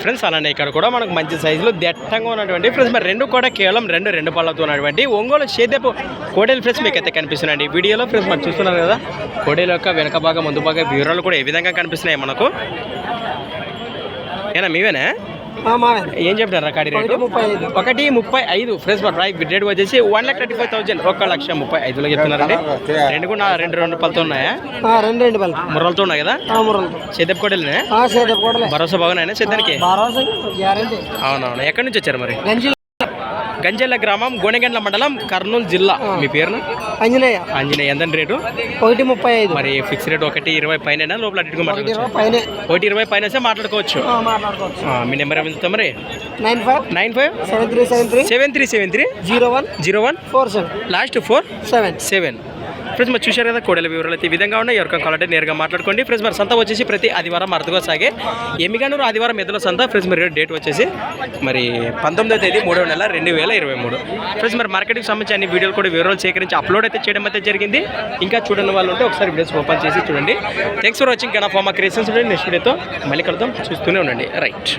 Friends అలానే ఇక్కడ కూడా మనకు మంచి సైజులో దట్టంగా ఉన్నటువంటి ఫ్రెండ్స్ మరి రెండు కూడా కేవలం రెండు రెండు పళ్ళతో ఉన్నటువంటి ఒంగోలు సేద్యపు కోడేలు ఫ్రెండ్స్ మీకు అయితే కనిపిస్తున్నాయండి. వీడియోలో ఫ్రెండ్స్ మనం చూస్తున్నారు కదా కోడేలు యొక్క వెనక భాగం ముందు భాగం వివరాలు కూడా ఏ విధంగా కనిపిస్తున్నాయి మనకు? ఏనా మీవేనా? ఏం చెప్తారా కాడి రేటు. ఒకటి ముప్పై ఐదు. ఫ్రెండ్స్ మరి రైట్ రేట్ వచ్చేసి one lakh thirty five thousand. ఒక లక్ష ముప్పై ఐదులో చెప్తున్నారండి. రెండు కూడా రెండు రెండు పళ్ళతో ఉన్నాయా? రెండు రెండు పళ్ళు. ముర్రలతో ఉన్నాయి కదా? సేదపు కూడా భరోసా బాగున్నాయన సిద్ధానికి అవునవును. ఎక్కడి నుంచి వచ్చారు మరి? గంజెల్ల గ్రామం గోనెగండ్ల మండలం కర్నూలు జిల్లా. మీ పేరున? అంజనేయ ఆంజనేయ ఎంత రేటు? ఒకటి ముప్పై ఐదు. మరి ఫిక్స్ రేట్ ఒకటి ఇరవై పైన లోపల ఒకటి ఇరవై పైన. మాట్లాడుకోవచ్చు. మీ నెంబర్ ఏమి మరి nine five. Nine five? Seven three seven three. Seven three seven three? Zero one. Zero one? Four seven. Last four? Seven. Seven. Friends మరి చూశారు కదా కోడల వివరాలు అయితే ఈ విధంగా ఉన్నాయి. ఎవరికైనా కావాలంటే నేరుగా మాట్లాడుకోండి. ఫ్రెండ్స్ మరి సంత వచ్చేసి ప్రతి ఆదివారం అరుదుగా సాగే ఎమ్మిగానూరు ఆదివారం ఎదుల సంత. ఫ్రెండ్స్ మరి డేట్ వచ్చేసి మరి పంతొమ్మిదో తేదీ మూడో నెల రెండు వేల ఇరవై మూడు. ఫ్రెండ్స్ మరి మార్కెట్కి సంబంధించి అన్ని వీడియోలు కూడా వివరాలు సేకరించి అప్లోడ్ అయితే చేయడం అయితే జరిగింది. ఇంకా చూడని వాళ్ళు ఉంటే ఒకసారి వీడియోస్ ఓపెన్ చేసి చూడండి. Thanks for watching Gana pharma creations next వీడియోతో మళ్ళీ కలుద్దాం. చూస్తూనే ఉండండి. రైట్